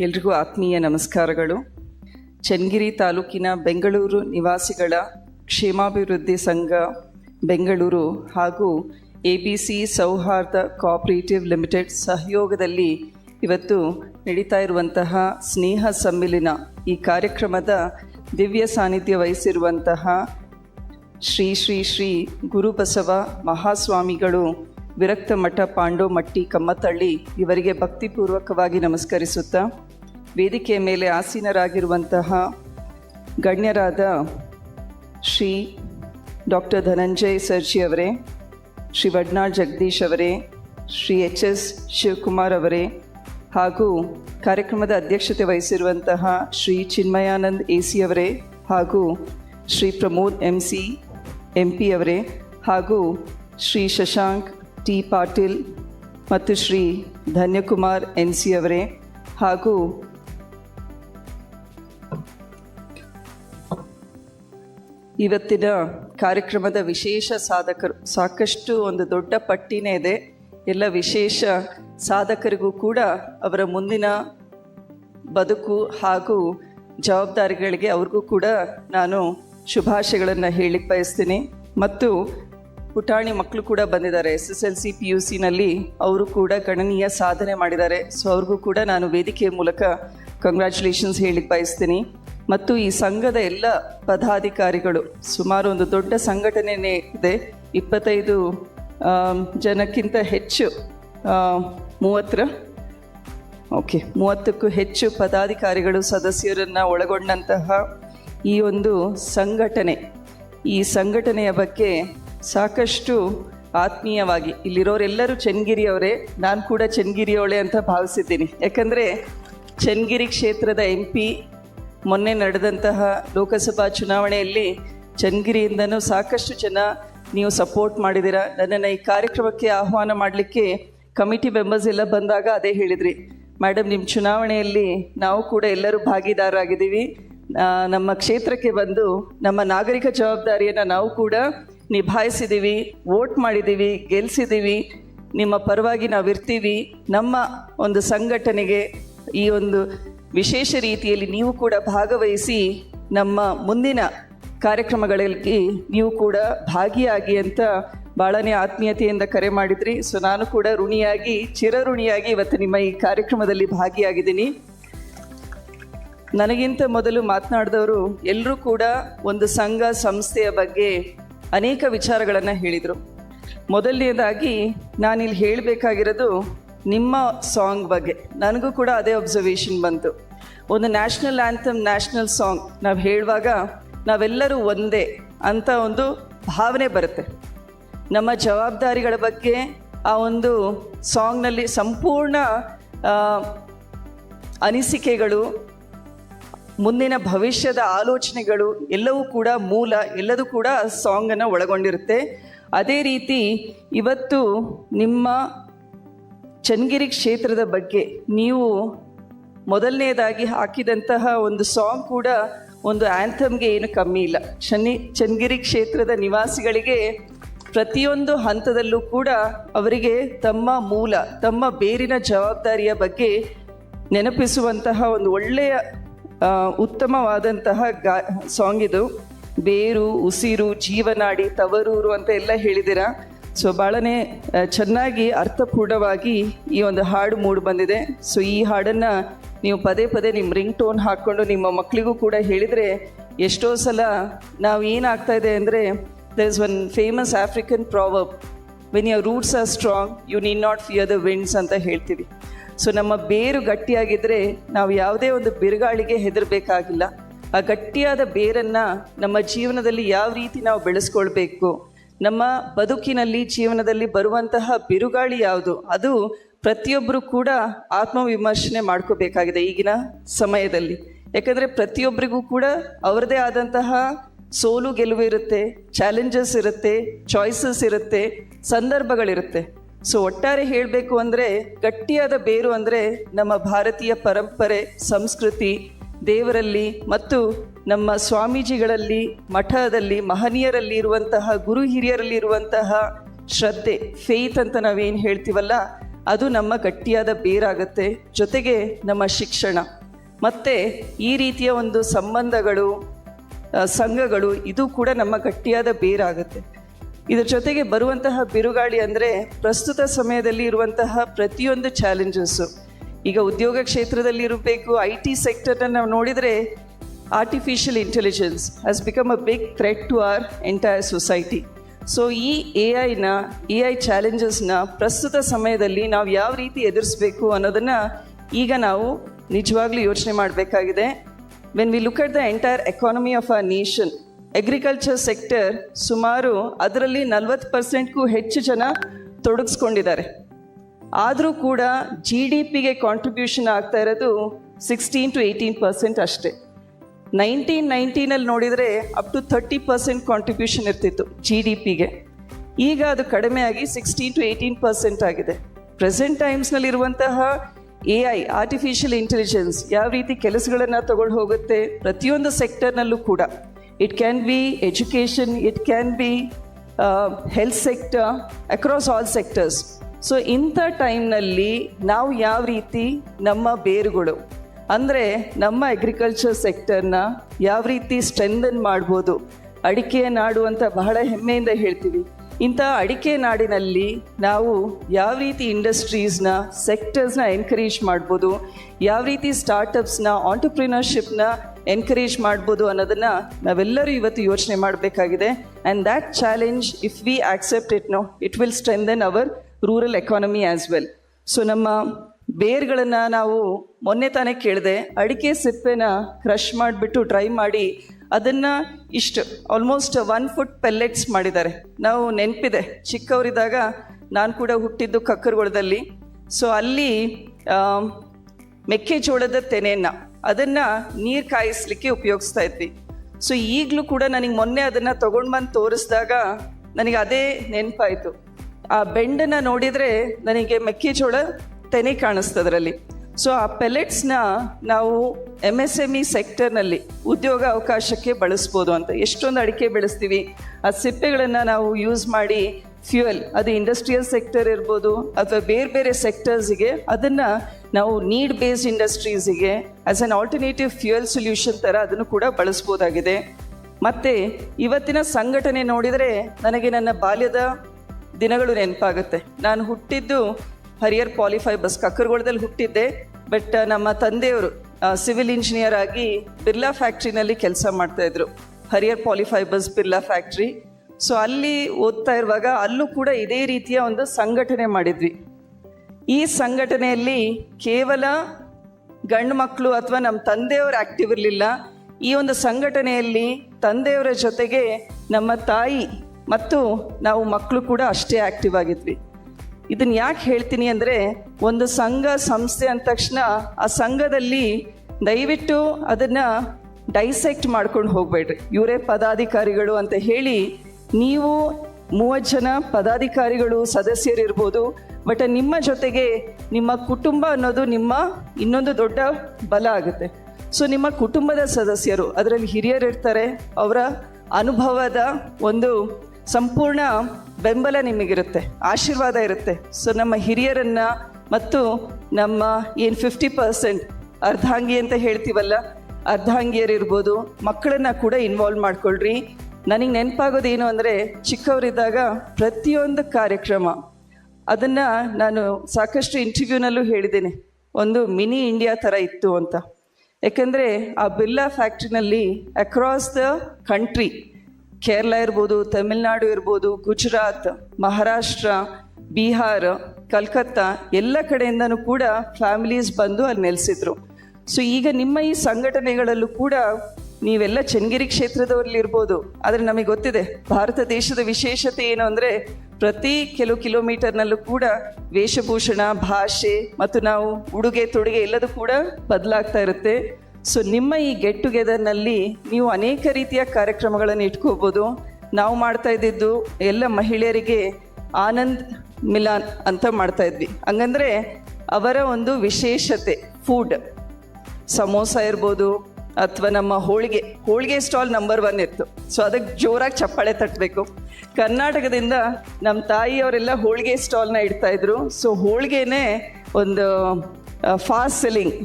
ಎಲ್ರಿಗೂ ಆತ್ಮೀಯ ನಮಸ್ಕಾರಗಳು. ಚನ್ನಗಿರಿ ತಾಲೂಕಿನ ಬೆಂಗಳೂರು ನಿವಾಸಿಗಳ ಕ್ಷೇಮಾಭಿವೃದ್ಧಿ ಸಂಘ ಬೆಂಗಳೂರು ಹಾಗೂ ಎ ಬಿ ಸಿ ಸೌಹಾರ್ದ ಕೋಆಪರೇಟಿವ್ ಲಿಮಿಟೆಡ್ ಸಹಯೋಗದಲ್ಲಿ ಇವತ್ತು ನಡೀತಾ ಇರುವಂತಹ ಸ್ನೇಹ ಸಮ್ಮಿಲಿನ ಈ ಕಾರ್ಯಕ್ರಮದ ದಿವ್ಯ ಸಾನ್ನಿಧ್ಯ ವಹಿಸಿರುವಂತಹ ಶ್ರೀ ಶ್ರೀ ಶ್ರೀ ಗುರುಬಸವ ಮಹಾಸ್ವಾಮಿಗಳು ವಿರಕ್ತ ಮಠ ಪಾಂಡೋಮಟ್ಟಿ ಕಮ್ಮತ್ತಳ್ಳಿ ಇವರಿಗೆ ಭಕ್ತಿಪೂರ್ವಕವಾಗಿ ನಮಸ್ಕರಿಸುತ್ತಾ ವೇದಿಕೆಯ ಮೇಲೆ ಆಸೀನರಾಗಿರುವಂತಹ ಗಣ್ಯರಾದ ಶ್ರೀ ಡಾಕ್ಟರ್ ಧನಂಜಯ್ ಸರ್ಜಿ ಅವರೇ, ಶ್ರೀ ವಡ್ನಾಳ್ ಜಗದೀಶ್ ಅವರೇ, ಶ್ರೀ ಎಚ್ ಎಸ್ ಶಿವಕುಮಾರ್ ಅವರೇ ಹಾಗೂ ಕಾರ್ಯಕ್ರಮದ ಅಧ್ಯಕ್ಷತೆ ವಹಿಸಿರುವಂತಹ ಶ್ರೀ ಚಿನ್ಮಯಾನಂದ್ ಎ ಸಿ ಅವರೇ ಹಾಗೂ Shri Pramod M C M P ಅವರೇ ಹಾಗೂ ಶ್ರೀ ಶಶಾಂಕ್ ಟಿ. ಪಾಟೀಲ್ ಮತ್ತು ಶ್ರೀ ಧನ್ಯಕುಮಾರ್ ಎನ್ ಸಿ ಅವರೇ ಹಾಗೂ ಇವತ್ತಿನ ಕಾರ್ಯಕ್ರಮದ ವಿಶೇಷ ಸಾಧಕರು, ಸಾಕಷ್ಟು ಒಂದು ದೊಡ್ಡ ಪಟ್ಟಿನೇ ಇದೆ. ಎಲ್ಲ ವಿಶೇಷ ಸಾಧಕರಿಗೂ ಕೂಡ ಅವರ ಮುಂದಿನ ಬದುಕು ಹಾಗೂ ಜವಾಬ್ದಾರಿಗಳಿಗೆ ಅವ್ರಿಗೂ ಕೂಡ ನಾನು ಶುಭಾಶಯಗಳನ್ನು ಹೇಳಿಕ್ಕೆ ಬಯಸ್ತೀನಿ. ಮತ್ತು ಪುಟಾಣಿ ಮಕ್ಕಳು ಕೂಡ ಬಂದಿದ್ದಾರೆ. S S L C, P U ಸಿನಲ್ಲಿ ಅವರು ಕೂಡ ಗಣನೀಯ ಸಾಧನೆ ಮಾಡಿದ್ದಾರೆ. ಸೊ ಅವ್ರಿಗೂ ಕೂಡ ನಾನು ವೇದಿಕೆಯ ಮೂಲಕ ಕಂಗ್ರ್ಯಾಚುಲೇಷನ್ಸ್ ಹೇಳಿಕ್ಕೆ ಬಯಸ್ತೀನಿ. ಮತ್ತು ಈ ಸಂಘದ ಎಲ್ಲ ಪದಾಧಿಕಾರಿಗಳು, ಸುಮಾರು ಒಂದು ದೊಡ್ಡ ಸಂಘಟನೆಯೇ ಇದೆ. ಇಪ್ಪತ್ತೈದು ಜನಕ್ಕಿಂತ ಹೆಚ್ಚು ಮೂವತ್ತರ, ಓಕೆ, ಮೂವತ್ತಕ್ಕೂ ಹೆಚ್ಚು ಪದಾಧಿಕಾರಿಗಳು, ಸದಸ್ಯರನ್ನು ಒಳಗೊಂಡಂತಹ ಈ ಒಂದು ಸಂಘಟನೆ. ಈ ಸಂಘಟನೆಯ ಬಗ್ಗೆ ಸಾಕಷ್ಟು ಆತ್ಮೀಯವಾಗಿ, ಇಲ್ಲಿರೋರೆಲ್ಲರೂ ಚನ್ನಗಿರಿಯವರೇ ನಾನು ಕೂಡ ಚನ್ನಗಿರಿಯವಳೆ ಅಂತ ಭಾವಿಸಿದ್ದೀನಿ. ಯಾಕಂದರೆ ಚನ್ನಗಿರಿ ಕ್ಷೇತ್ರದ ಎಂ ಪಿ ಮೊನ್ನೆ ನಡೆದಂತಹ ಲೋಕಸಭಾ ಚುನಾವಣೆಯಲ್ಲಿ ಚನ್ನಗಿರಿಯಿಂದನೂ ಸಾಕಷ್ಟು ಜನ ನೀವು ಸಪೋರ್ಟ್ ಮಾಡಿದ್ದೀರಾ? ನನ್ನನ್ನು ಈ ಕಾರ್ಯಕ್ರಮಕ್ಕೆ ಆಹ್ವಾನ ಮಾಡಲಿಕ್ಕೆ ಕಮಿಟಿ ಮೆಂಬರ್ಸ್ ಎಲ್ಲ ಬಂದಾಗ ಅದೇ ಹೇಳಿದ್ರಿ. ಮೇಡಮ್ ನಿಮ್ಮ ಚುನಾವಣೆಯಲ್ಲಿ ನಾವು ಕೂಡ ಎಲ್ಲರೂ ಭಾಗಿದಾರರಾಗಿದ್ದೀವಿ ನಮ್ಮ ಕ್ಷೇತ್ರಕ್ಕೆ ಬಂದು ನಮ್ಮ ನಾಗರಿಕ ಜವಾಬ್ದಾರಿಯನ್ನು ನಾವು ಕೂಡ ನಿಭಾಯಿಸಿದ್ದೀವಿ ವೋಟ್ ಮಾಡಿದ್ದೀವಿ ಗೆಲ್ಲಿಸಿದ್ದೀವಿ ನಿಮ್ಮ ಪರವಾಗಿ ನಾವು ಇರ್ತೀವಿ ನಮ್ಮ ಒಂದು ಸಂಘಟನೆಗೆ ಈ ಒಂದು ವಿಶೇಷ ರೀತಿಯಲ್ಲಿ ನೀವು ಕೂಡ ಭಾಗವಹಿಸಿ ನಮ್ಮ ಮುಂದಿನ ಕಾರ್ಯಕ್ರಮಗಳಲ್ಲಿ ನೀವು ಕೂಡ ಭಾಗಿಯಾಗಿ ಅಂತ ಭಾಳನೇ ಆತ್ಮೀಯತೆಯಿಂದ ಕರೆ ಮಾಡಿದ್ರಿ. ಸೊ ನಾನು ಕೂಡ ಋಣಿಯಾಗಿ, ಚಿರಋಣಿಯಾಗಿ ಇವತ್ತು ನಿಮ್ಮ ಈ ಕಾರ್ಯಕ್ರಮದಲ್ಲಿ ಭಾಗಿಯಾಗಿದ್ದೀನಿ. ನನಗಿಂತ ಮೊದಲು ಮಾತನಾಡಿದವರು ಎಲ್ಲರೂ ಕೂಡ ಒಂದು ಸಂಘ, ಸಂಸ್ಥೆಯ ಬಗ್ಗೆ ಅನೇಕ ವಿಚಾರಗಳನ್ನು ಹೇಳಿದರು. ಮೊದಲನೇದಾಗಿ ನಾನಿಲ್ಲಿ ಹೇಳಬೇಕಾಗಿರೋದು ನಿಮ್ಮ ಸಾಂಗ್ ಬಗ್ಗೆ. ನನಗೂ ಕೂಡ ಅದೇ ಅಬ್ಸರ್ವೇಷನ್ ಬಂತು. ಒಂದು ನ್ಯಾಷನಲ್ ಆ್ಯಂಥಮ್ ನ್ಯಾಷನಲ್ ಸಾಂಗ್ ನಾವು ಹೇಳುವಾಗ ನಾವೆಲ್ಲರೂ ಒಂದೇ ಅಂತ ಒಂದು ಭಾವನೆ ಬರುತ್ತೆ. ನಮ್ಮ ಜವಾಬ್ದಾರಿಗಳ ಬಗ್ಗೆ ಆ ಒಂದು ಸಾಂಗ್ನಲ್ಲಿ ಸಂಪೂರ್ಣ ಅನಿಸಿಕೆಗಳು, ಮುಂದಿನ ಭವಿಷ್ಯದ ಆಲೋಚನೆಗಳು ಎಲ್ಲವೂ ಕೂಡ ಮೂಲ, ಎಲ್ಲದೂ ಕೂಡ ಸಾಂಗನ್ನು ಒಳಗೊಂಡಿರುತ್ತೆ. ಅದೇ ರೀತಿ ಇವತ್ತು ನಿಮ್ಮ ಚನ್ನಗಿರಿ ಕ್ಷೇತ್ರದ ಬಗ್ಗೆ ನೀವು ಮೊದಲನೇದಾಗಿ ಹಾಕಿದಂತಹ ಒಂದು ಸಾಂಗ್ ಕೂಡ ಒಂದು ಆ್ಯಂಥಮ್ಗೆ ಏನು ಕಮ್ಮಿ ಇಲ್ಲ. ಶನಿ, ಚನ್ನಗಿರಿ ಕ್ಷೇತ್ರದ ನಿವಾಸಿಗಳಿಗೆ ಪ್ರತಿಯೊಂದು ಹಂತದಲ್ಲೂ ಕೂಡ ಅವರಿಗೆ ತಮ್ಮ ಮೂಲ, ತಮ್ಮ ಬೇರಿನ ಜವಾಬ್ದಾರಿಯ ಬಗ್ಗೆ ನೆನಪಿಸುವಂತಹ ಒಂದು ಒಳ್ಳೆಯ ಉತ್ತಮವಾದಂತಹ ಗಾ ಸಾಂಗ್ ಇದು. ಬೇರು, ಉಸಿರು, ಜೀವನಾಡಿ, ತವರೂರು ಅಂತ ಎಲ್ಲ ಹೇಳಿದ್ದೀರಾ ಸೊ ಭಾಳನೇ ಚೆನ್ನಾಗಿ ಅರ್ಥಪೂರ್ಣವಾಗಿ ಈ ಒಂದು ಹಾಡು ಮೂಡಿ ಬಂದಿದೆ. ಸೊ ಈ ಹಾಡನ್ನು ನೀವು ಪದೇ ಪದೇ ನಿಮ್ಮ ರಿಂಗ್ ಟೋನ್ ಹಾಕ್ಕೊಂಡು ನಿಮ್ಮ ಮಕ್ಕಳಿಗೂ ಕೂಡ ಹೇಳಿದರೆ ಎಷ್ಟೋ ಸಲ ನಾವು ಏನಾಗ್ತಾ ಇದೆ ಅಂದರೆ there is one famous African proverb when your roots are strong you need not fear the winds ಅಂತ ಹೇಳ್ತೀವಿ. ಸೊ ನಮ್ಮ ಬೇರು ಗಟ್ಟಿಯಾಗಿದ್ದರೆ ನಾವು ಯಾವುದೇ ಒಂದು ಬಿರುಗಾಳಿಗೆ ಹೆದರಬೇಕಾಗಿಲ್ಲ. ಆ ಗಟ್ಟಿಯಾದ ಬೇರನ್ನು ನಮ್ಮ ಜೀವನದಲ್ಲಿ ಯಾವ ರೀತಿ ನಾವು ಬೆಳೆಸ್ಕೊಳ್ಬೇಕು, ನಮ್ಮ ಬದುಕಿನಲ್ಲಿ ಜೀವನದಲ್ಲಿ ಬರುವಂತಹ ಬಿರುಗಾಳಿ ಯಾವುದು, ಅದು ಪ್ರತಿಯೊಬ್ಬರು ಕೂಡ ಆತ್ಮವಿಮರ್ಶನೆ ಮಾಡ್ಕೋಬೇಕಾಗಿದೆ ಈಗಿನ ಸಮಯದಲ್ಲಿ. ಯಾಕಂದರೆ ಪ್ರತಿಯೊಬ್ಬರಿಗೂ ಕೂಡ ಅವರದೇ ಆದಂತಹ ಸೋಲು ಗೆಲುವು ಇರುತ್ತೆ ಚಾಲೆಂಜಸ್ ಇರುತ್ತೆ ಚಾಯ್ಸಸ್ ಇರುತ್ತೆ, ಸಂದರ್ಭಗಳಿರುತ್ತೆ. ಸೊ ಒಟ್ಟಾರೆ ಹೇಳಬೇಕು ಅಂದರೆ ಗಟ್ಟಿಯಾದ ಬೇರು ಅಂದರೆ ನಮ್ಮ ಭಾರತೀಯ ಪರಂಪರೆ, ಸಂಸ್ಕೃತಿ, ದೇವರಲ್ಲಿ ಮತ್ತು ನಮ್ಮ ಸ್ವಾಮೀಜಿಗಳಲ್ಲಿ, ಮಠದಲ್ಲಿ, ಮಹನೀಯರಲ್ಲಿ ಇರುವಂತಹ, ಗುರು ಹಿರಿಯರಲ್ಲಿ ಇರುವಂತಹ ಶ್ರದ್ಧೆ ಫೇತ್ ಅಂತ ನಾವೇನು ಹೇಳ್ತೀವಲ್ಲ ಅದು ನಮ್ಮ ಗಟ್ಟಿಯಾದ ಬೇರಾಗುತ್ತೆ. ಜೊತೆಗೆ ನಮ್ಮ ಶಿಕ್ಷಣ. ಮತ್ತು ಈ ರೀತಿಯ ಒಂದು ಸಂಬಂಧಗಳು ಸಂಘಗಳು, ಇದು ಕೂಡ ನಮ್ಮ ಗಟ್ಟಿಯಾದ ಬೇರಾಗುತ್ತೆ. ಇದರ ಜೊತೆಗೆ ಬರುವಂತಹ ಬಿರುಗಾಳಿ ಅಂದರೆ ಪ್ರಸ್ತುತ ಸಮಯದಲ್ಲಿ ಇರುವಂತಹ ಪ್ರತಿಯೊಂದು ಚಾಲೆಂಜಸ್ಸು ಈಗ ಉದ್ಯೋಗ ಕ್ಷೇತ್ರದಲ್ಲಿ ಇರಬೇಕು, ಐ ಟಿ ಸೆಕ್ಟರ್ನ ನಾವು ನೋಡಿದರೆ artificial intelligence has become a big threat to our entire society so ಈ ಎ ಐನ ಎ ಐ ಚಾಲೆಂಜಸ್ನ ಪ್ರಸ್ತುತ ಸಮಯದಲ್ಲಿ ನಾವು ಯಾವ ರೀತಿ ಎದುರಿಸಬೇಕು ಅನ್ನೋದನ್ನು ಈಗ ನಾವು ನಿಜವಾಗ್ಲೂ ಯೋಚನೆ ಮಾಡಬೇಕಾಗಿದೆ. When we look at the entire economy of a nation agriculture sector ಸುಮಾರು ಅದರಲ್ಲಿ ನಲವತ್ತು ಪರ್ಸೆಂಟ್ಗೂ ಹೆಚ್ಚು ಜನ ತೊಡಗಿಸ್ಕೊಂಡಿದ್ದಾರೆ. ಆದರೂ ಕೂಡ ಜಿ ಡಿ ಪಿಗೆ ಕಾಂಟ್ರಿಬ್ಯೂಷನ್ ಆಗ್ತಾ ಇರೋದು ಸಿಕ್ಸ್ಟೀನ್ ಟು ಏಯ್ಟೀನ್ ಪರ್ಸೆಂಟ್ ಅಷ್ಟೇ. ನೈನ್ಟೀನ್ ನೈನ್ಟೀನಲ್ಲಿ ನೋಡಿದರೆ up to thirty percent contribution ಇರ್ತಿತ್ತು ಜಿ ಡಿ ಪಿಗೆ ಈಗ ಅದು ಕಡಿಮೆ ಆಗಿ ಸಿಕ್ಸ್ಟೀನ್ ಟು ಏಯ್ಟೀನ್ ಪರ್ಸೆಂಟ್ ಆಗಿದೆ. ಪ್ರೆಸೆಂಟ್ ಟೈಮ್ಸ್ನಲ್ಲಿರುವಂತಹ ಎ ಐ ಆರ್ಟಿಫಿಷಿಯಲ್ ಇಂಟೆಲಿಜೆನ್ಸ್ ಯಾವ ರೀತಿ ಕೆಲಸಗಳನ್ನು ತಗೊಂಡು ಹೋಗುತ್ತೆ ಪ್ರತಿಯೊಂದು ಸೆಕ್ಟರ್ನಲ್ಲೂ ಕೂಡ. It can be education it can be health sector across all sectors so ಇಂಥ ಟೈಮ್ನಲ್ಲಿ ನಾವು ಯಾವ ರೀತಿ ನಮ್ಮ ಬೇರುಗಳು ಅಂದರೆ ನಮ್ಮ ಅಗ್ರಿಕಲ್ಚರ್ ಸೆಕ್ಟರ್ನ ಯಾವ ರೀತಿ ಸ್ಟ್ರೆಂದನ್ ಮಾಡ್ಬೋದು? ಅಡಿಕೆ ನಾಡು ಅಂತ ಬಹಳ ಹೆಮ್ಮೆಯಿಂದ ಹೇಳ್ತೀವಿ. ಇಂಥ ಅಡಿಕೆ ನಾಡಿನಲ್ಲಿ ನಾವು ಯಾವ ರೀತಿ ಇಂಡಸ್ಟ್ರೀಸ್ನ ಸೆಕ್ಟರ್ಸ್ನ ಎನ್ಕರೇಜ್ ಮಾಡ್ಬೋದು? ಯಾವ ರೀತಿ ಸ್ಟಾರ್ಟಪ್ಸ್ನ ಆಂಟರ್ಪ್ರಿನರ್ಶಿಪ್ನ ಎನ್ಕರೇಜ್ ಮಾಡ್ಬೋದು ಅನ್ನೋದನ್ನು ನಾವೆಲ್ಲರೂ ಇವತ್ತು ಯೋಚನೆ ಮಾಡಬೇಕಾಗಿದೆ. And that challenge if we accept it no it will strengthen our rural economy as well so ನಮ್ಮ ಬೇರ್ಗಳನ್ನು ನಾವು ಮೊನ್ನೆ ತಾನೇ ಕೇಳಿದೆ, ಅಡಿಕೆ ಸಿಪ್ಪೆನ ಕ್ರಷ್ ಮಾಡಿಬಿಟ್ಟು ಡ್ರೈ ಮಾಡಿ, ಅದನ್ನು ಇಷ್ಟು ಆಲ್ಮೋಸ್ಟ್ ಒನ್ ಫುಟ್ ಪೆಲ್ಲೆಟ್ಸ್ ಮಾಡಿದ್ದಾರೆ. ನಾವು ನೆನಪಿದೆ, ಚಿಕ್ಕವರಿದ್ದಾಗ ನಾನು ಕೂಡ ಹುಟ್ಟಿದ್ದು ಕಕ್ಕರ್ಗೊಳದಲ್ಲಿ. ಸೊ ಅಲ್ಲಿ ಮೆಕ್ಕೆಜೋಳದ ತೆನೆಯನ್ನು, ಅದನ್ನು ನೀರು ಕಾಯಿಸ್ಲಿಕ್ಕೆ ಉಪಯೋಗಿಸ್ತಾ ಇದ್ವಿ. ಸೊ ಈಗಲೂ ಕೂಡ ನನಗೆ ಮೊನ್ನೆ ಅದನ್ನು ತೊಗೊಂಡು ಬಂದು ತೋರಿಸಿದಾಗ ನನಗೆ ಅದೇ ನೆನಪಾಯಿತು. ಆ ಬೆಂಡನ್ನು ನೋಡಿದರೆ ನನಗೆ ಮೆಕ್ಕೆಜೋಳ ತೆನೆ ಕಾಣಿಸ್ತದ್ರಲ್ಲಿ. ಸೊ ಆ ಪೆಲೆಟ್ಸ್ನ ನಾವು ಎಂ ಎಸ್ ಎಂ ಇ ಸೆಕ್ಟರ್ನಲ್ಲಿ ಉದ್ಯೋಗ ಅವಕಾಶಕ್ಕೆ ಬಳಸ್ಬೋದು ಅಂತ. ಎಷ್ಟೊಂದು ಅಡಿಕೆ ಬೆಳೆಸ್ತೀವಿ. ಆ ಸಿಪ್ಪೆಗಳನ್ನು ನಾವು ಯೂಸ್ ಮಾಡಿ ಫ್ಯೂಯಲ್ ಅದು ಇಂಡಸ್ಟ್ರಿಯಲ್ ಸೆಕ್ಟರ್ ಇರ್ಬೋದು, ಅಥವಾ ಬೇರೆ ಬೇರೆ ಸೆಕ್ಟರ್ಸಿಗೆ ಅದನ್ನು ನಾವು need based ಇಂಡಸ್ಟ್ರೀಸಿಗೆ as an alternative fuel solution ಥರ ಅದನ್ನು ಕೂಡ ಬಳಸ್ಬೋದಾಗಿದೆ. ಮತ್ತು ಇವತ್ತಿನ ಸಂಘಟನೆ ನೋಡಿದರೆ ನನಗೆ ನನ್ನ ಬಾಲ್ಯದ ದಿನಗಳು ನೆನಪಾಗುತ್ತೆ. ನಾನು ಹುಟ್ಟಿದ್ದು ಹರಿಯರ್ ಕ್ವಾಲಿಫೈಬಸ್ ಕಕ್ಕರ್ಗೋಳದಲ್ಲಿ ಹುಟ್ಟಿದ್ದೆ. ಬಟ್ ನಮ್ಮ ತಂದೆಯವರು ಸಿವಿಲ್ ಇಂಜಿನಿಯರ್ ಆಗಿ ಬಿರ್ಲಾ ಫ್ಯಾಕ್ಟ್ರಿನಲ್ಲಿ ಕೆಲಸ ಮಾಡ್ತಾಯಿದ್ರು Harihar polyfibers Birla factory so ಅಲ್ಲಿ ಓದ್ತಾ ಇರುವಾಗ ಅಲ್ಲೂ ಕೂಡ ಇದೇ ರೀತಿಯ ಒಂದು ಸಂಘಟನೆ ಮಾಡಿದ್ವಿ. ಈ ಸಂಘಟನೆಯಲ್ಲಿ ಕೇವಲ ಗಂಡು ಮಕ್ಕಳು ಅಥವಾ ನಮ್ಮ ತಂದೆಯವರು ಆ್ಯಕ್ಟಿವ್ ಇರಲಿಲ್ಲ. ಈ ಒಂದು ಸಂಘಟನೆಯಲ್ಲಿ ತಂದೆಯವರ ಜೊತೆಗೆ ನಮ್ಮ ತಾಯಿ ಮತ್ತು ನಾವು ಮಕ್ಕಳು ಕೂಡ ಅಷ್ಟೇ ಆ್ಯಕ್ಟಿವ್ ಆಗಿದ್ವಿ. ಇದನ್ನು ಯಾಕೆ ಹೇಳ್ತೀನಿ ಅಂದರೆ ಒಂದು ಸಂಘ ಸಂಸ್ಥೆ ಅಂದ ತಕ್ಷಣ ಆ ಸಂಘದಲ್ಲಿ ದಯವಿಟ್ಟು ಅದನ್ನು ಡೈಸೆಕ್ಟ್ ಮಾಡ್ಕೊಂಡು ಹೋಗಬೇಡ್ರಿ. ಇವರೇ ಪದಾಧಿಕಾರಿಗಳು ಅಂತ ಹೇಳಿ ನೀವು ಮೂವತ್ತು ಜನ ಪದಾಧಿಕಾರಿಗಳು ಸದಸ್ಯರಿರ್ಬೋದು ಬಟ್ ನಿಮ್ಮ ಜೊತೆಗೆ ನಿಮ್ಮ ಕುಟುಂಬ ಅನ್ನೋದು ನಿಮ್ಮ ಇನ್ನೊಂದು ದೊಡ್ಡ ಬಲ ಆಗುತ್ತೆ. ಸೊ ನಿಮ್ಮ ಕುಟುಂಬದ ಸದಸ್ಯರು, ಅದರಲ್ಲಿ ಹಿರಿಯರು ಇರ್ತಾರೆ, ಅವರ ಅನುಭವದ ಒಂದು ಸಂಪೂರ್ಣ ಬೆಂಬಲ ನಿಮಗಿರುತ್ತೆ, ಆಶೀರ್ವಾದ ಇರುತ್ತೆ. ಸೊ ನಮ್ಮ ಹಿರಿಯರನ್ನು ಮತ್ತು ನಮ್ಮ ಏನು ಫಿಫ್ಟಿ ಪರ್ಸೆಂಟ್ ಅರ್ಧಾಂಗಿ ಅಂತ ಹೇಳ್ತೀವಲ್ಲ ಅರ್ಧಾಂಗಿಯರಿರ್ಬೋದು ಮಕ್ಕಳನ್ನು ಕೂಡ ಇನ್ವಾಲ್ವ್ ಮಾಡ್ಕೊಳ್ರಿ. ನನಗೆ ನೆನಪಾಗೋದು ಏನು ಅಂದರೆ, ಚಿಕ್ಕವರಿದ್ದಾಗ ಪ್ರತಿಯೊಂದು ಕಾರ್ಯಕ್ರಮ, ಅದನ್ನು ನಾನು ಸಾಕಷ್ಟು ಇಂಟರ್ವ್ಯೂನಲ್ಲೂ ಹೇಳಿದ್ದೇನೆ. ಒಂದು ಮಿನಿ ಇಂಡಿಯಾ ಥರ ಇತ್ತು ಅಂತ. ಯಾಕೆಂದರೆ, ಆ ಬಿರ್ಲಾ ಫ್ಯಾಕ್ಟ್ರಿನಲ್ಲಿ ಅಕ್ರಾಸ್ ದ ಕಂಟ್ರಿ ಕೇರಳ ಇರ್ಬೋದು, ತಮಿಳ್ನಾಡು ಇರ್ಬೋದು, ಗುಜರಾತ್, ಮಹಾರಾಷ್ಟ್ರ, ಬಿಹಾರ್, ಕಲ್ಕತ್ತಾ ಎಲ್ಲ ಕಡೆಯಿಂದನೂ ಕೂಡ ಫ್ಯಾಮಿಲೀಸ್ ಬಂದು ಅಲ್ಲಿ ನೆಲೆಸಿದ್ರು. ಸೊ ಈಗ ನಿಮ್ಮ ಈ ಸಂಘಟನೆಗಳಲ್ಲೂ ಕೂಡ ನೀವೆಲ್ಲ ಚನ್ನಗಿರಿ ಕ್ಷೇತ್ರದವರಲ್ಲಿರ್ಬೋದು ಆದರೆ ನಮಗೆ ಗೊತ್ತಿದೆ, ಭಾರತ ದೇಶದ ವಿಶೇಷತೆ ಏನು ಅಂದರೆ ಪ್ರತಿ ಕೆಲವು ಕಿಲೋಮೀಟರ್ನಲ್ಲೂ ಕೂಡ ವೇಷಭೂಷಣ, ಭಾಷೆ ಮತ್ತು ನಾವು ಉಡುಗೆ, ತೊಡುಗೆ ಎಲ್ಲದೂ ಕೂಡ ಬದಲಾಗ್ತಾ ಇರುತ್ತೆ. ಸೊ ನಿಮ್ಮ ಈ ಗೆಟ್ ಟುಗೆದರ್ನಲ್ಲಿ ನೀವು ಅನೇಕ ರೀತಿಯ ಕಾರ್ಯಕ್ರಮಗಳನ್ನು ಇಟ್ಕೋಬೋದು. ನಾವು ಮಾಡ್ತಾ ಇದ್ದಿದ್ದು ಎಲ್ಲ ಮಹಿಳೆಯರಿಗೆ ಆನಂದ್ ಮಿಲಾನ್ ಅಂತ ಮಾಡ್ತಾ ಇದ್ವಿ. ಹಂಗಂದ್ರೆ ಅವರ ಒಂದು ವಿಶೇಷತೆ ಫುಡ್ ಸಮೋಸ ಇರ್ಬೋದು ಅಥವಾ ನಮ್ಮ ಹೋಳಿಗೆ ಹೋಳಿಗೆ ಸ್ಟಾಲ್ ನಂಬರ್ ಒನ್ ಇತ್ತು. ಸೊ ಅದಕ್ಕೆ ಜೋರಾಗಿ ಚಪ್ಪಾಳೆ ತಟ್ಟಬೇಕು ಕರ್ನಾಟಕದಿಂದ ನಮ್ಮ ತಾಯಿಯವರೆಲ್ಲ ಹೋಳಿಗೆ ಸ್ಟಾಲ್ನ ಇಡ್ತಾಯಿದ್ರು ಸೊ ಹೋಳಿಗೆನೇ ಒಂದು ಫಾಸ್ಟ್ ಸೆಲ್ಲಿಂಗ್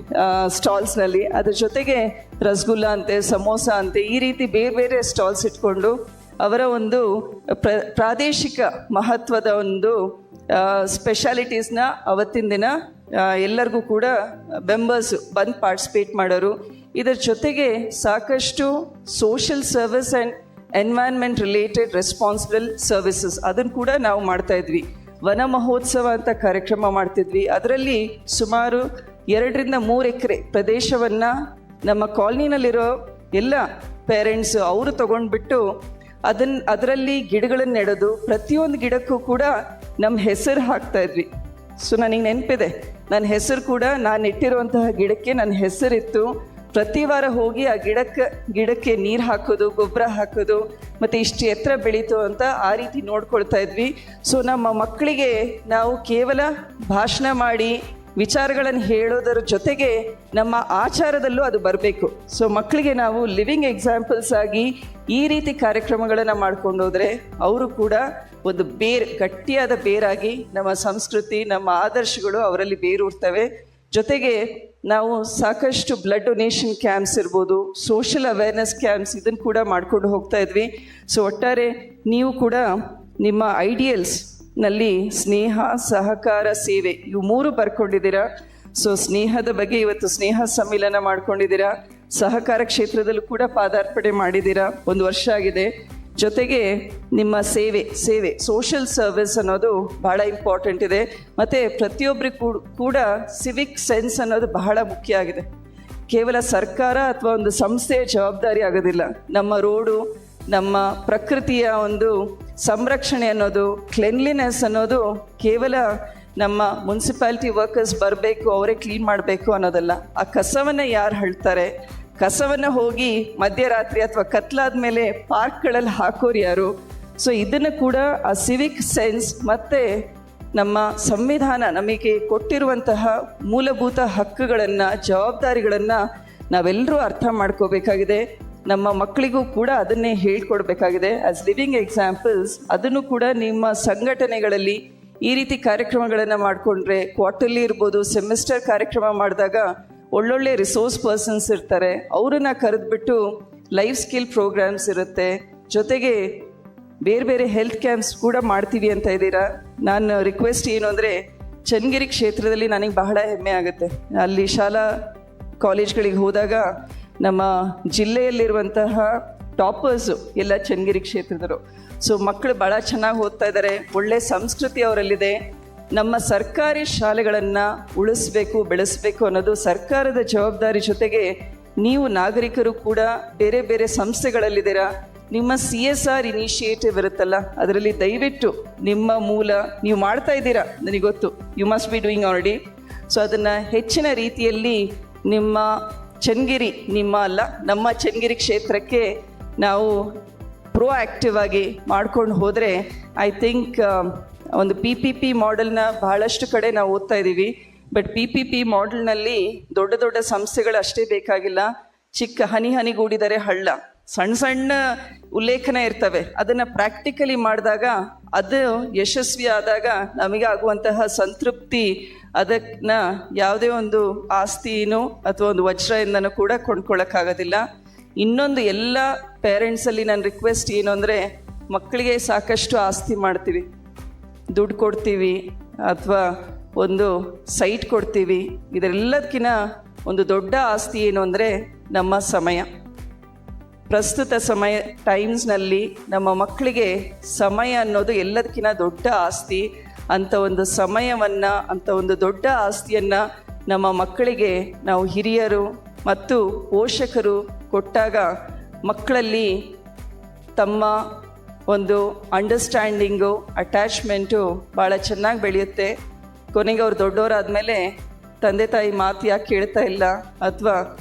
ಸ್ಟಾಲ್ಸ್ನಲ್ಲಿ ಅದ್ರ ಜೊತೆಗೆ ರಸಗುಲ್ಲ ಅಂತೆ, ಸಮೋಸ ಅಂತೆ, ಈ ರೀತಿ ಬೇರೆ ಬೇರೆ ಸ್ಟಾಲ್ಸ್ ಇಟ್ಕೊಂಡು ಅವರ ಒಂದು ಪ್ರ, ಪ್ರಾದೇಶಿಕ ಮಹತ್ವದ ಒಂದು ಸ್ಪೆಷಾಲಿಟೀಸ್ನ ಅವತ್ತಿನ ದಿನ ಎಲ್ಲರಿಗೂ ಕೂಡ ಮೆಂಬರ್ಸ್ ಬಂದು ಪಾರ್ಟಿಸಿಪೇಟ್ ಮಾಡೋರು. ಇದರ ಜೊತೆಗೆ ಸಾಕಷ್ಟು social service and environment related responsible services ಅದನ್ನು ಕೂಡ ನಾವು ಮಾಡ್ತಾ ಇದ್ವಿ. ವನ ಮಹೋತ್ಸವ ಅಂತ ಕಾರ್ಯಕ್ರಮ ಮಾಡ್ತಿದ್ವಿ. ಅದರಲ್ಲಿ ಸುಮಾರು ಎರಡರಿಂದ ಮೂರು ಎಕರೆ ಪ್ರದೇಶವನ್ನು ನಮ್ಮ ಕಾಲೋನಿನಲ್ಲಿರೋ ಎಲ್ಲ ಪೇರೆಂಟ್ಸು ಅವರು ತಗೊಂಡ್ಬಿಟ್ಟು ಅದನ್ನ ಅದರಲ್ಲಿ ಗಿಡಗಳನ್ನು ನೆಡೋದು. ಪ್ರತಿಯೊಂದು ಗಿಡಕ್ಕೂ ಕೂಡ ನಮ್ಮ ಹೆಸರು ಹಾಕ್ತಾ ಇದ್ವಿ. ಸೊ ನನಗೆ ನೆನಪಿದೆ. ನನ್ನ ಹೆಸರು ಕೂಡ ನಾನು ಇಟ್ಟಿರುವಂತಹ ಗಿಡಕ್ಕೆ ನನ್ನ ಹೆಸರಿತ್ತು. ಪ್ರತಿ ವಾರ ಹೋಗಿ ಆ ಗಿಡಕ್ಕೆ ಗಿಡಕ್ಕೆ ನೀರು ಹಾಕೋದು, ಗೊಬ್ಬರ ಹಾಕೋದು, ಮತ್ತು ಇಷ್ಟು ಎತ್ತರ ಬೆಳೀತು ಅಂತ ಆ ರೀತಿ ನೋಡ್ಕೊಳ್ತಾ ಇದ್ವಿ. ಸೊ ನಮ್ಮ ಮಕ್ಕಳಿಗೆ ನಾವು ಕೇವಲ ಭಾಷಣ ಮಾಡಿ ವಿಚಾರಗಳನ್ನು ಹೇಳೋದರ ಜೊತೆಗೆ ನಮ್ಮ ಆಚಾರದಲ್ಲೂ ಅದು ಬರಬೇಕು. ಸೊ ಮಕ್ಕಳಿಗೆ ನಾವು ಲಿವಿಂಗ್ ಎಕ್ಸಾಂಪಲ್ಸ್ ಆಗಿ ಈ ರೀತಿ ಕಾರ್ಯಕ್ರಮಗಳನ್ನು ಮಾಡ್ಕೊಂಡು ಹೋದರೆ ಅವರು ಕೂಡ ಒಂದು ಬೇರ್, ಗಟ್ಟಿಯಾದ ಬೇರಾಗಿ ನಮ್ಮ ಸಂಸ್ಕೃತಿ, ನಮ್ಮ ಆದರ್ಶಗಳು ಅವರಲ್ಲಿ ಬೇರೂರ್ತವೆ. ಜೊತೆಗೆ ನಾವು ಸಾಕಷ್ಟು ಬ್ಲಡ್ ಡೊನೇಷನ್ ಕ್ಯಾಂಪ್ಸ್ ಇರ್ಬೋದು ಸೋಷಲ್ ಅವೇರ್ನೆಸ್ ಕ್ಯಾಂಪ್ಸ್ ಇದನ್ನು ಕೂಡ ಮಾಡಿಕೊಂಡು ಹೋಗ್ತಾ ಇದ್ವಿ. ಸೊ ಒಟ್ಟಾರೆ ನೀವು ಕೂಡ ನಿಮ್ಮ ಐಡಿಯಲ್ಸ್ನಲ್ಲಿ ಸ್ನೇಹ, ಸಹಕಾರ, ಸೇವೆ, ಇವು ಮೂರು ಬರ್ಕೊಂಡಿದ್ದೀರಾ. ಸೊ ಸ್ನೇಹದ ಬಗ್ಗೆ ಇವತ್ತು ಸ್ನೇಹ ಸಮ್ಮಿಲನ ಮಾಡ್ಕೊಂಡಿದ್ದೀರಾ. ಸಹಕಾರ ಕ್ಷೇತ್ರದಲ್ಲೂ ಕೂಡ ಪಾದಾರ್ಪಣೆ ಮಾಡಿದ್ದೀರಾ. ಒಂದು ವರ್ಷ ಆಗಿದೆ. ಜೊತೆಗೆ ನಿಮ್ಮ ಸೇವೆ ಸೇವೆ ಸೋಷಿಯಲ್ ಸರ್ವಿಸ್ ಅನ್ನೋದು ಬಹಳ ಇಂಪಾರ್ಟೆಂಟ್ ಇದೆ. ಮತ್ತು ಪ್ರತಿಯೊಬ್ಬರಿಗೂ ಕೂಡ ಸಿವಿಕ್ ಸೆನ್ಸ್ ಅನ್ನೋದು ಬಹಳ ಮುಖ್ಯ ಆಗಿದೆ. ಕೇವಲ ಸರ್ಕಾರ ಅಥವಾ ಒಂದು ಸಂಸ್ಥೆಯ ಜವಾಬ್ದಾರಿ ಆಗೋದಿಲ್ಲ. ನಮ್ಮ ರೋಡು ನಮ್ಮ ಪ್ರಕೃತಿಯ ಒಂದು ಸಂರಕ್ಷಣೆ ಅನ್ನೋದು ಕ್ಲೆನ್ಲಿನೆಸ್ ಅನ್ನೋದು ಕೇವಲ ನಮ್ಮ ಮುನ್ಸಿಪಾಲಿಟಿ ವರ್ಕರ್ಸ್ ಬರಬೇಕು, ಅವರೇ ಕ್ಲೀನ್ ಮಾಡಬೇಕು ಅನ್ನೋದಲ್ಲ. ಆ ಕಸವನ್ನು ಯಾರು ಹಳ್ತಾರೆ ಕಸವನ್ನು ಹೋಗಿ ಮಧ್ಯರಾತ್ರಿ ಅಥವಾ ಕತ್ಲಾದ ಮೇಲೆ ಪಾರ್ಕ್ಗಳಲ್ಲಿ ಹಾಕೋರು ಯಾರು? ಸೊ ಇದನ್ನು ಕೂಡ ಆ ಸಿವಿಕ್ ಸೆನ್ಸ್ ಮತ್ತು ನಮ್ಮ ಸಂವಿಧಾನ ನಮಗೆ ಕೊಟ್ಟಿರುವಂತಹ ಮೂಲಭೂತ ಹಕ್ಕುಗಳನ್ನು, ಜವಾಬ್ದಾರಿಗಳನ್ನು ನಾವೆಲ್ಲರೂ ಅರ್ಥ ಮಾಡ್ಕೋಬೇಕಾಗಿದೆ. ನಮ್ಮ ಮಕ್ಕಳಿಗೂ ಕೂಡ ಅದನ್ನೇ ಹೇಳ್ಕೊಡ್ಬೇಕಾಗಿದೆ. ಆಸ್ ಲಿವಿಂಗ್ ಎಕ್ಸಾಂಪಲ್ಸ್ ಅದನ್ನು ಕೂಡ ನಿಮ್ಮ ಸಂಘಟನೆಗಳಲ್ಲಿ ಈ ರೀತಿ ಕಾರ್ಯಕ್ರಮಗಳನ್ನು ಮಾಡಿಕೊಂಡ್ರೆ ಕ್ವಾರ್ಟರ್ಲಿ ಇರ್ಬೋದು ಸೆಮಿಸ್ಟರ್ ಕಾರ್ಯಕ್ರಮ ಮಾಡಿದಾಗ ಒಳ್ಳೊಳ್ಳೆ ರಿಸೋರ್ಸ್ ಪರ್ಸನ್ಸ್ ಇರ್ತಾರೆ. ಅವರನ್ನು ಕರೆದ್ಬಿಟ್ಟು ಲೈಫ್ ಸ್ಕಿಲ್ ಪ್ರೋಗ್ರಾಮ್ಸ್ ಇರುತ್ತೆ. ಜೊತೆಗೆ ಬೇರೆ ಬೇರೆ ಹೆಲ್ತ್ ಕ್ಯಾಂಪ್ಸ್ ಕೂಡ ಮಾಡ್ತೀವಿ ಅಂತ ಇದ್ದೀರಾ? ನಾನು ರಿಕ್ವೆಸ್ಟ್ ಏನು ಅಂದರೆ, ಚನ್ನಗಿರಿ ಕ್ಷೇತ್ರದಲ್ಲಿ ನನಗೆ ಬಹಳ ಹೆಮ್ಮೆ ಆಗುತ್ತೆ. ಅಲ್ಲಿ ಶಾಲಾ ಕಾಲೇಜ್ಗಳಿಗೆ ಹೋದಾಗ ನಮ್ಮ ಜಿಲ್ಲೆಯಲ್ಲಿರುವಂತಹ ಟಾಪರ್ಸು ಎಲ್ಲ ಚನ್ನಗಿರಿ ಕ್ಷೇತ್ರದರು ಸೊ ಮಕ್ಕಳು ಭಾಳ ಚೆನ್ನಾಗಿ ಓದ್ತಾ ಇದ್ದಾರೆ ಒಳ್ಳೆ ಸಂಸ್ಕೃತಿ ಅವರಲ್ಲಿದೆ. ನಮ್ಮ ಸರ್ಕಾರಿ ಶಾಲೆಗಳನ್ನು ಉಳಿಸ್ಬೇಕು, ಬೆಳೆಸಬೇಕು ಅನ್ನೋದು ಸರ್ಕಾರದ ಜವಾಬ್ದಾರಿ ಜೊತೆಗೆ ನೀವು ನಾಗರಿಕರು ಕೂಡ ಬೇರೆ ಬೇರೆ ಸಂಸ್ಥೆಗಳಲ್ಲಿದ್ದೀರಾ? ನಿಮ್ಮ ಸಿ ಎಸ್ ಆರ್ ಇನಿಷಿಯೇಟಿವ್ ಇರುತ್ತಲ್ಲ, ಅದರಲ್ಲಿ ದಯವಿಟ್ಟು ನಿಮ್ಮ ಮೂಲ ನೀವು ಮಾಡ್ತಾ ಇದ್ದೀರಾ? ನನಗೆ ಗೊತ್ತು you must be doing already so ಅದನ್ನು ಹೆಚ್ಚಿನ ರೀತಿಯಲ್ಲಿ ನಿಮ್ಮ ಚನ್ನಗಿರಿ, ನಿಮ್ಮ ಅಲ್ಲ, ನಮ್ಮ ಚನ್ನಗಿರಿ ಕ್ಷೇತ್ರಕ್ಕೆ ನಾವು ಪ್ರೋ ಆ್ಯಕ್ಟಿವ್ ಆಗಿ ಮಾಡ್ಕೊಂಡು ಹೋದರೆ ಐ ಥಿಂಕ್ ಒಂದು ಪಿ ಪಿ ಪಿ ಮಾಡೆಲ್ನ ಬಹಳಷ್ಟು ಕಡೆ ನಾವು ಓದ್ತಾ ಇದ್ದೀವಿ. ಬಟ್ ಪಿ ಪಿ ಪಿ ಮಾಡೆಲ್ನಲ್ಲಿ ದೊಡ್ಡ ದೊಡ್ಡ ಸಂಸ್ಥೆಗಳು ಅಷ್ಟೇ ಬೇಕಾಗಿಲ್ಲ. ಚಿಕ್ಕ ಹನಿ ಹನಿಗೂಡಿದರೆ ಹಳ್ಳ. ಸಣ್ಣ ಸಣ್ಣ ಉಲ್ಲೇಖನ ಇರ್ತವೆ. ಅದನ್ನು ಪ್ರಾಕ್ಟಿಕಲಿ ಮಾಡಿದಾಗ ಅದು ಯಶಸ್ವಿ ಆದಾಗ ನಮಗೆ ಆಗುವಂತಹ ಸಂತೃಪ್ತಿ, ಅದನ್ನ ಯಾವುದೇ ಒಂದು ಆಸ್ತಿನೂ ಅಥವಾ ಒಂದು ವಜ್ರದಿಂದನೂ ಕೂಡ ಕೊಂಡ್ಕೊಳ್ಳೋಕ್ಕಾಗೋದಿಲ್ಲ ಇನ್ನೊಂದು ಎಲ್ಲ ಪೇರೆಂಟ್ಸಲ್ಲಿ ನನ್ನ ರಿಕ್ವೆಸ್ಟ್ ಏನು ಅಂದರೆ ಮಕ್ಕಳಿಗೆ ಸಾಕಷ್ಟು ಆಸ್ತಿ ಮಾಡ್ತೀವಿ. ದುಡ್ಡು ಕೊಡ್ತೀವಿ ಅಥವಾ ಒಂದು ಸೈಟ್ ಕೊಡ್ತೀವಿ. ಇದೆಲ್ಲದಕ್ಕಿಂತ ಒಂದು ದೊಡ್ಡ ಆಸ್ತಿ ಏನು ಅಂದರೆ ನಮ್ಮ ಸಮಯ. ಪ್ರಸ್ತುತ ಸಮಯ ಟೈಮ್ಸ್ನಲ್ಲಿ ನಮ್ಮ ಮಕ್ಕಳಿಗೆ ಸಮಯ ಅನ್ನೋದು ಎಲ್ಲದಕ್ಕಿಂತ ದೊಡ್ಡ ಆಸ್ತಿ. ಅಂಥ ಒಂದು ಸಮಯವನ್ನು, ಅಂಥ ಒಂದು ದೊಡ್ಡ ಆಸ್ತಿಯನ್ನು ನಮ್ಮ ಮಕ್ಕಳಿಗೆ ನಾವು ಹಿರಿಯರು ಮತ್ತು ಪೋಷಕರು ಕೊಟ್ಟಾಗ ಮಕ್ಕಳಲ್ಲಿ ತಮ್ಮ ಒಂದು ಅಂಡರ್ಸ್ಟ್ಯಾಂಡಿಂಗು ಅಟ್ಯಾಚ್ಮೆಂಟು ಭಾಳ ಚೆನ್ನಾಗಿ ಬೆಳೆಯುತ್ತೆ. ಕೊನೆಗೆ ಅವ್ರು ದೊಡ್ಡವರಾದಮೇಲೆ ತಂದೆ ತಾಯಿ ಮಾತು ಯಾಕೆ ಕೇಳ್ತಾ ಇಲ್ಲ ಅಥವಾ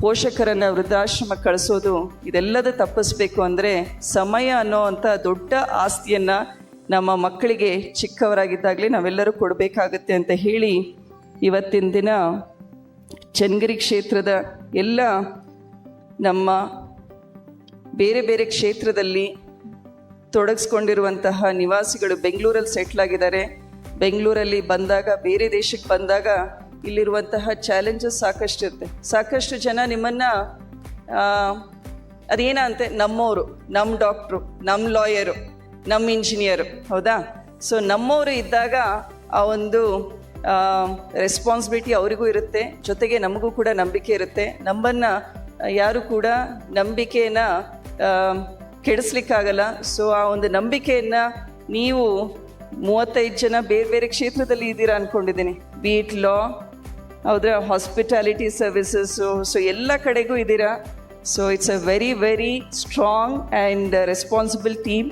ಪೋಷಕರನ್ನು ವೃದ್ಧಾಶ್ರಮ ಕಳಿಸೋದು ಇದೆಲ್ಲದ ತಪ್ಪಿಸ್ಬೇಕು ಅಂದರೆ ಸಮಯ ಅನ್ನೋ ಅಂಥ ದೊಡ್ಡ ಆಸ್ತಿಯನ್ನು ನಮ್ಮ ಮಕ್ಕಳಿಗೆ ಚಿಕ್ಕವರಾಗಿದ್ದಾಗಲೇ ನಾವೆಲ್ಲರೂ ಕೊಡಬೇಕಾಗುತ್ತೆ ಅಂತ ಹೇಳಿ ಇವತ್ತಿನ ದಿನ ಚನ್ನಗಿರಿ ಕ್ಷೇತ್ರದ ಎಲ್ಲ ನಮ್ಮ ಬೇರೆ ಬೇರೆ ಕ್ಷೇತ್ರದಲ್ಲಿ ತೊಡಗಿಸ್ಕೊಂಡಿರುವಂತಹ ನಿವಾಸಿಗಳು ಬೆಂಗಳೂರಲ್ಲಿ ಸೆಟ್ಲ್ ಆಗಿದ್ದಾರೆ. ಬೆಂಗಳೂರಲ್ಲಿ ಬಂದಾಗ, ಬೇರೆ ದೇಶಕ್ಕೆ ಬಂದಾಗ ಇಲ್ಲಿರುವಂತಹ ಚಾಲೆಂಜಸ್ ಸಾಕಷ್ಟು ಇರುತ್ತೆ. ಸಾಕಷ್ಟು ಜನ ನಿಮ್ಮನ್ನ ಅದೇನಂತೆ ನಮ್ಮವರು ನಮ್ಮ ಡಾಕ್ಟ್ರು ನಮ್ಮ ಲಾಯರು ನಮ್ಮ ಇಂಜಿನಿಯರು ಹೌದಾ? ಸೊ ನಮ್ಮವರು ಇದ್ದಾಗ ಆ ಒಂದು ರೆಸ್ಪಾನ್ಸಿಬಿಲಿಟಿ ಅವರಿಗೂ ಇರುತ್ತೆ. ಜೊತೆಗೆ ನಮಗೂ ಕೂಡ ನಂಬಿಕೆ ಇರುತ್ತೆ. ನಮ್ಮನ್ನು ಯಾರು ಕೂಡ ನಂಬಿಕೆಯನ್ನು ಕೆಡಿಸ್ಲಿಕ್ಕಾಗಲ್ಲ. ಸೊ ಆ ಒಂದು ನಂಬಿಕೆಯನ್ನು ನೀವು ಮೂವತ್ತೈದು ಜನ ಬೇರೆ ಬೇರೆ ಕ್ಷೇತ್ರದಲ್ಲಿ ಇದ್ದೀರಾ ಅಂದ್ಕೊಂಡಿದ್ದೀನಿ ಬಿ ಲಾ ಹೌದ್ರೆ ಹಾಸ್ಪಿಟಾಲಿಟಿ ಸರ್ವಿಸಸ್ಸು ಸೊ ಎಲ್ಲ ಕಡೆಗೂ ಇದ್ದೀರಾ. So it's a very very strong and responsible team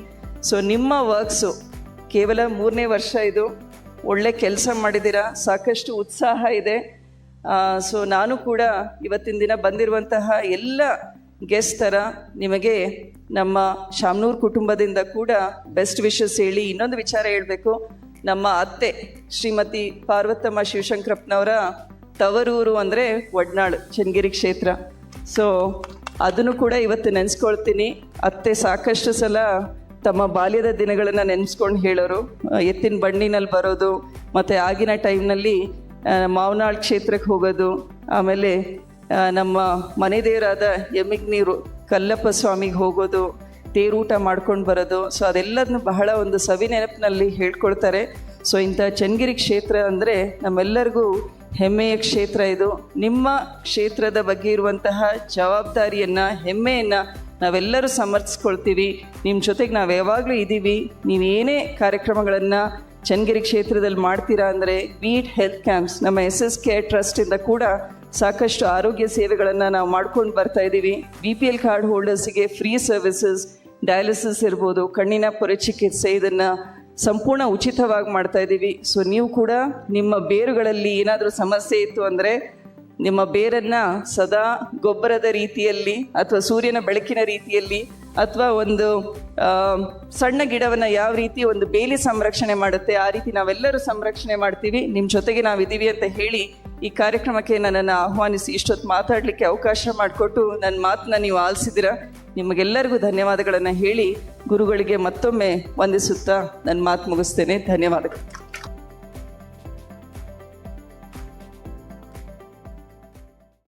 so ನಿಮ್ಮ ವರ್ಕ್ಸು ಕೇವಲ ಮೂರನೇ ವರ್ಷ ಇದು. ಒಳ್ಳೆ ಕೆಲಸ ಮಾಡಿದ್ದೀರಾ, ಸಾಕಷ್ಟು ಉತ್ಸಾಹ ಇದೆ. ಸೊ ನಾನು ಕೂಡ ಇವತ್ತಿನ ದಿನ ಬಂದಿರುವಂತಹ ಎಲ್ಲ ಗೆಸ್ಟ್ ಥರ ನಿಮಗೆ ನಮ್ಮ ಶಾಮ್ನೂರ್ ಕುಟುಂಬದಿಂದ ಕೂಡ ಬೆಸ್ಟ್ ವಿಶಸ್ ಹೇಳಿ ಇನ್ನೊಂದು ವಿಚಾರ ಹೇಳಬೇಕು. ನಮ್ಮ ಅತ್ತೆ, ಶ್ರೀಮತಿ ಪಾರ್ವತಮ್ಮ ಶಿವಶಂಕರಪ್ಪನವರ ತವರೂರು ಅಂದರೆ ಒಡ್ನಾಳು, ಚನ್ನಗಿರಿ ಕ್ಷೇತ್ರ. ಸೊ ಅದನ್ನು ಕೂಡ ಇವತ್ತು ನೆನೆಸ್ಕೊಳ್ತೀನಿ. ಅತ್ತೆ ಸಾಕಷ್ಟು ಸಲ ತಮ್ಮ ಬಾಲ್ಯದ ದಿನಗಳನ್ನು ನೆನೆಸ್ಕೊಂಡು ಹೇಳೋರು. ಎತ್ತಿನ ಬಣ್ಣಿನಲ್ಲಿ ಬರೋದು, ಮತ್ತು ಆಗಿನ ಟೈಮ್ನಲ್ಲಿ ಮಾವನಾಳ್ ಕ್ಷೇತ್ರಕ್ಕೆ ಹೋಗೋದು, ಆಮೇಲೆ ನಮ್ಮ ಮನೆ ದೇವರಾದ ಯಮಿಗ್ನೀರು ಕಲ್ಲಪ್ಪ ಸ್ವಾಮಿಗೆ ಹೋಗೋದು, ತೇರೂಟ ಮಾಡ್ಕೊಂಡು ಬರೋದು, ಸೊ ಅದೆಲ್ಲದನ್ನು ಬಹಳ ಒಂದು ಸವಿ ನೆನಪಿನಲ್ಲಿ ಹೇಳ್ಕೊಳ್ತಾರೆ. ಸೊ ಇಂಥ ಚನ್ನಗಿರಿ ಕ್ಷೇತ್ರ ಅಂದರೆ ನಮ್ಮೆಲ್ಲರಿಗೂ ಹೆಮ್ಮೆಯ ಕ್ಷೇತ್ರ ಇದು. ನಿಮ್ಮ ಕ್ಷೇತ್ರದ ಬಗ್ಗೆ ಇರುವಂತಹ ಜವಾಬ್ದಾರಿಯನ್ನು, ಹೆಮ್ಮೆಯನ್ನು ನಾವೆಲ್ಲರೂ ಸಮರ್ಥಿಸ್ಕೊಳ್ತೀವಿ. ನಿಮ್ಮ ಜೊತೆಗೆ ನಾವು ಯಾವಾಗಲೂ ಇದ್ದೀವಿ ನೀವೇನೇ ಕಾರ್ಯಕ್ರಮಗಳನ್ನು ಚನ್ನಗಿರಿ ಕ್ಷೇತ್ರದಲ್ಲಿ ಮಾಡ್ತೀರಾ ಅಂದರೆ ಬೀಟ್ ಹೆಲ್ತ್ ಕ್ಯಾಂಪ್ಸ್ ನಮ್ಮ ಎಸ್ ಎಸ್ ಕೆ ಟ್ರಸ್ಟಿಂದ ಕೂಡ ಸಾಕಷ್ಟು ಆರೋಗ್ಯ ಸೇವೆಗಳನ್ನು ನಾವು ಮಾಡ್ಕೊಂಡು ಬರ್ತಾ ಇದ್ದೀವಿ ಬಿ ಪಿ ಎಲ್ ಕಾರ್ಡ್ ಹೋಲ್ಡರ್ಸಿಗೆ ಫ್ರೀ ಸರ್ವಿಸಸ್ ಡಯಾಲಿಸಿಸ್ ಇರ್ಬೋದು, ಕಣ್ಣಿನ ಪೊರೆ ಚಿಕಿತ್ಸೆ ಇದನ್ನು ಸಂಪೂರ್ಣ ಉಚಿತವಾಗಿ ಮಾಡ್ತಾ ಇದ್ದೀವಿ ಸೊ ನೀವು ಕೂಡ ನಿಮ್ಮ ಬೇರುಗಳಲ್ಲಿ ಏನಾದರೂ ಸಮಸ್ಯೆ ಇತ್ತು ಅಂದರೆ ನಿಮ್ಮ ಬೇರನ್ನು ಸದಾ ಗೊಬ್ಬರದ ರೀತಿಯಲ್ಲಿ ಅಥವಾ ಸೂರ್ಯನ ಬೆಳಕಿನ ರೀತಿಯಲ್ಲಿ ಅಥವಾ ಒಂದು ಸಣ್ಣ ಗಿಡವನ್ನು ಯಾವ ರೀತಿ ಒಂದು ಬೇಲಿ ಸಂರಕ್ಷಣೆ ಮಾಡುತ್ತೆ, ಆ ರೀತಿ ನಾವೆಲ್ಲರೂ ಸಂರಕ್ಷಣೆ ಮಾಡ್ತೀವಿ. ನಿಮ್ಮ ಜೊತೆಗೆ ನಾವಿದ್ದೀವಿ ಅಂತ ಹೇಳಿ ಈ ಕಾರ್ಯಕ್ರಮಕ್ಕೆ ನನ್ನನ್ನು ಆಹ್ವಾನಿಸಿ ಇಷ್ಟೊತ್ತು ಮಾತಾಡಲಿಕ್ಕೆ ಅವಕಾಶ ಮಾಡಿಕೊಟ್ಟು ನನ್ನ ಮಾತನ್ನ ನೀವು ಆಲಿಸಿದಿರ ನಿಮಗೆಲ್ಲರಿಗೂ ಧನ್ಯವಾದಗಳನ್ನು ಹೇಳಿ ಗುರುಗಳಿಗೆ ಮತ್ತೊಮ್ಮೆ ವಂದಿಸುತ್ತಾ ನನ್ನ ಮಾತು ಮುಗಿಸ್ತೇನೆ. ಧನ್ಯವಾದಗಳು.